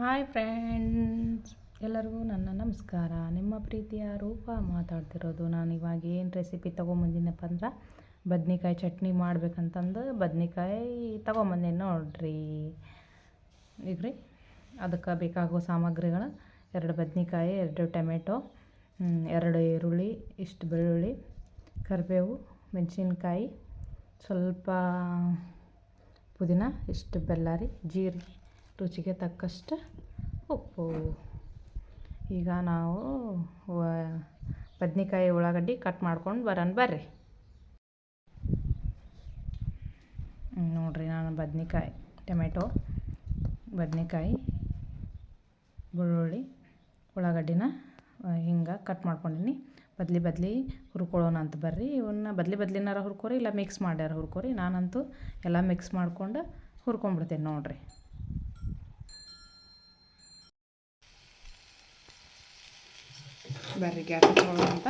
Hi friends, ಎಲ್ಲರಿಗೂ ನನ್ನ ನಮಸ್ಕಾರ. ನಿಮ್ಮ ಪ್ರೀತಿಯ ರೂಪ ಮಾತಾಡ್ತಿರೋದು ನಾನು ಇವಾಗ ಏನು ರೆಸಿಪಿ ತೊಗೊಂಬಂದಿನಪ್ಪ ಅಂದ್ರೆ ಬದ್ನಿಕಾಯಿ ಚಟ್ನಿ ಮಾಡ್ಬೇಕಂತಂದು ಬದ್ನಿಕಾಯಿ ತೊಗೊಂಬಂದಿ ನೋಡ್ರಿ. ಈಗ ರೀ ಅದಕ್ಕೆ ಬೇಕಾಗೋ ಸಾಮಗ್ರಿಗಳು ಎರಡು ಬದ್ನಿಕಾಯಿ, ಎರಡು ಟೊಮೆಟೊ ಎರಡು ಈರುಳ್ಳಿ, ಇಷ್ಟು ಬೆಳ್ಳುಳ್ಳಿ, ಕರಿಬೇವು, ಮೆಣಸಿನ್ಕಾಯಿ, ಸ್ವಲ್ಪ ಪುದೀನ, ಇಷ್ಟು ಬೆಲ್ಲ ರೀ, ಜೀರಿಗೆ. ರುಚಿಗೆ ತಕ್ಕಷ್ಟು ಉಪ್ಪು. ಈಗ ನಾವು ಬದ್ನಿಕಾಯಿ ಉಳ್ಳಾಗಡ್ಡಿ ಕಟ್ ಮಾಡ್ಕೊಂಡು ಬರೋಣ ಬರ್ರಿ. ನೋಡಿರಿ ನಾನು ಬದ್ನಿಕಾಯಿ, ಟೊಮೆಟೊ, ಬದ್ನಿಕಾಯಿ, ಬೆಳ್ಳುಳ್ಳಿ, ಉಳ್ಳಾಗಡ್ಡಿನ ಹಿಂಗೆ ಕಟ್ ಮಾಡ್ಕೊಂಡಿನಿ. ಬದ್ಲಿ ಬದ್ಲಿ ಹುರ್ಕೊಳ್ಳೋಣ ಅಂತ ಬರ್ರಿ. ಇವನ್ನ ಬದ್ಲಿ ಬದ್ಲಿನಾರ ಹುರ್ಕೋರಿ, ಇಲ್ಲ ಮಿಕ್ಸ್ ಮಾಡ್ಯಾರ ಹುರ್ಕೋರಿ. ನಾನಂತೂ ಎಲ್ಲ ಮಿಕ್ಸ್ ಮಾಡ್ಕೊಂಡು ಹುರ್ಕೊಂಬಿಡ್ತೀನಿ ನೋಡಿರಿ. ಬರ್ರಿ ಗ್ಯಾಸ್ ಹಚ್ಕೊಳ್ಳೋಣ ಅಂತ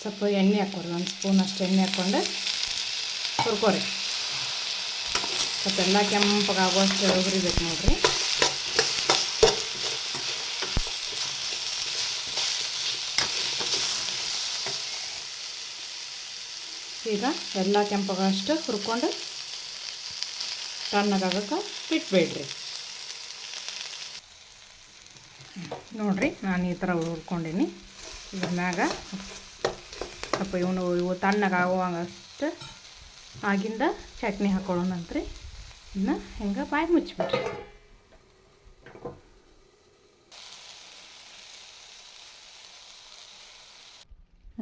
ಸ್ವಲ್ಪ ಎಣ್ಣೆ ಹಾಕೋರಿ ಒಂದು ಸ್ಪೂನ್ ಅಷ್ಟು ಎಣ್ಣೆ ಹಾಕ್ಕೊಂಡು ಹುರ್ಕೋರಿ ಸ್ವಲ್ಪ ಎಲ್ಲ ಕೆಂಪಗಾಗುವಷ್ಟು ಹುರಿಬೇಕು ನೋಡಿರಿ. ಈಗ ಎಲ್ಲ ಕೆಂಪಗಷ್ಟು ಹುರ್ಕೊಂಡು ತಣ್ಣಗಾಗಕ್ಕೆ ಬಿಟ್ಬೇಡ್ರಿ. ನೋಡಿರಿ, ನಾನು ಈ ಥರ ಹುರ್ಕೊಂಡೀನಿ. ಇದ್ರ ಮ್ಯಾಗ ಸ್ವಲ್ಪ ಇವನು ಇವು ತಣ್ಣಗಾಗುವಾಗಷ್ಟು ಆಗಿಂದ ಚಟ್ನಿ ಹಾಕೊಳ್ಳೋಣಂತ್ರಿ ಇನ್ನು ಹಿಂಗೆ ಬಾಯಿ ಮುಚ್ಚಿಬಿಡ್ರಿ.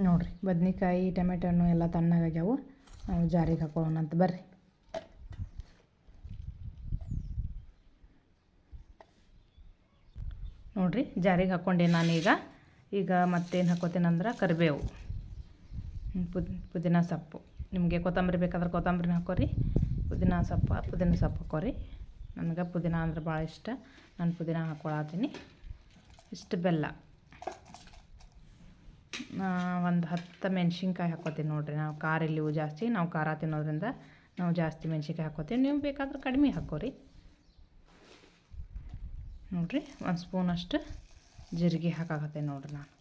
ನೋಡಿರಿ, ಬದ್ನಿಕಾಯಿ ಟೊಮೆಟೊ ಹಣ್ಣು ಎಲ್ಲ ತಣ್ಣಗಾಗ್ಯಾವು ನಾವು ಜಾರಿಗೆ ಹಾಕೊಳ್ಳೋಣ ಅಂತ ಬರ್ರಿ. ನೋಡಿರಿ, ಜಾರಿಗೆ ಹಾಕ್ಕೊಂಡೆ ನಾನೀಗ. ಈಗ ಮತ್ತೇನು ಹಾಕೋತೀನಂದ್ರೆ ಕರಿಬೇವು. ಪುದ್, ಪುದೀನ ಸೊಪ್ಪು. ನಿಮಗೆ ಕೊತ್ತಂಬರಿ ಬೇಕಾದ್ರೆ ಕೊತ್ತಂಬರಿನ ಹಾಕೋರಿ. ಪುದೀನ ಸೊಪ್ಪು ಪುದೀನ ಸೊಪ್ಪು ಹಾಕೋರಿ. ನನಗೆ ಪುದೀನ ಅಂದ್ರೆ ಭಾಳ ಇಷ್ಟ. ನಾನು ಪುದೀನ ಹಾಕ್ಕೊಳತ್ತೀನಿ ಇಷ್ಟು ಬೆಲ್ಲ. ಒಂದು ಹತ್ತು ಮೆಣ್ಸಿನ್ಕಾಯಿ ಹಾಕೋತೀನಿ ನೋಡಿರಿ. ನಾವು ಖಾರ ಇಲ್ಲಿವು ಜಾಸ್ತಿ. ನಾವು ಖಾರ ತಿನ್ನೋದ್ರಿಂದ ನಾವು ಜಾಸ್ತಿ ಮೆಣ್ಸಿನ್ಕಾಯಿ ಹಾಕೋತೀವಿ. ನೀವು ಬೇಕಾದ್ರೆ ಕಡಿಮೆ ಹಾಕೋರಿ. ನೋಡಿರಿ, ಒಂದು ಸ್ಪೂನಷ್ಟು ಜೀರಿಗೆ ಹಾಕಾಕತ್ತೆ ನೋಡಿರಿ ನಾನು.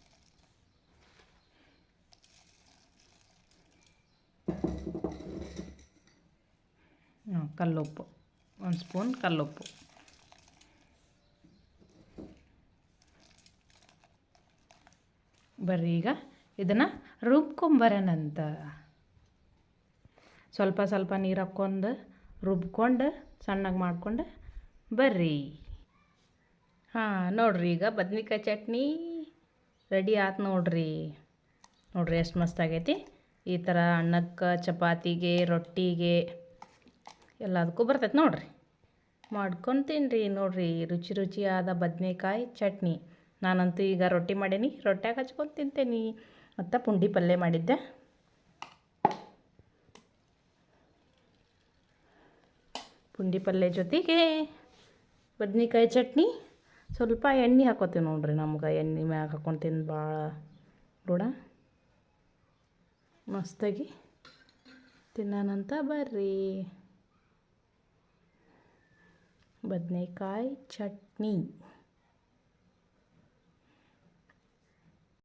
ಕಲ್ಲುಪ್ಪು, ಒಂದು ಸ್ಪೂನ್ ಕಲ್ಲುಪ್ಪು. ಬರ್ರಿ ಈಗ ಇದನ್ನು ರುಬ್ಕೊಂಬರೋಣಂತ ಸ್ವಲ್ಪ ಸ್ವಲ್ಪ ನೀರು ಹಾಕ್ಕೊಂಡು ರುಬ್ಕೊಂಡು ಸಣ್ಣಗೆ ಮಾಡ್ಕೊಂಡು ಬರ್ರಿ. ಹಾಂ, ನೋಡ್ರಿ ಈಗ ಬದ್ನಿಕಾಯಿ ಚಟ್ನಿ ರೆಡಿ ಆಯ್ತು ನೋಡ್ರಿ. ನೋಡ್ರಿ ಎಷ್ಟು ಮಸ್ತಾಗೈತಿ ಈ ಥರ ಅನ್ನಕ್ಕೆ, ಚಪಾತಿಗೆ, ರೊಟ್ಟಿಗೆ. ಎಲ್ಲದಕ್ಕೂ ಬರ್ತೈತೆ ನೋಡಿರಿ. ಮಾಡ್ಕೊತೀನಿ ನೋಡಿರಿ, ರುಚಿ ರುಚಿಯಾದ ಬದನೆಕಾಯಿ ಚಟ್ನಿ. ನಾನಂತೂ ಈಗ ರೊಟ್ಟಿ ಮಾಡೀನಿ, ರೊಟ್ಯಾಗ ಹಚ್ಕೊಂಡು ತಿಂತೇನೆ. ಮತ್ತು ಪುಂಡಿ ಪಲ್ಯ ಮಾಡಿದ್ದೆ. ಪುಂಡಿ ಪಲ್ಯ ಜೊತೆಗೆ ಬದನೆಕಾಯಿ ಚಟ್ನಿ. ಸ್ವಲ್ಪ ಎಣ್ಣೆ ಹಾಕೋತೀವಿ ನೋಡಿರಿ ನಮ್ಗೆ, ಎಣ್ಣೆ ಮ್ಯಾಗ ಹಾಕೊಂಡು ತಿಂದು ಭಾಳ ರೂಢ. ಮಸ್ತಾಗಿ ತಿನ್ನೋಣಂತ ಬರ್ರಿ. ಬದನೆಕಾಯಿ ಚಟ್ನಿ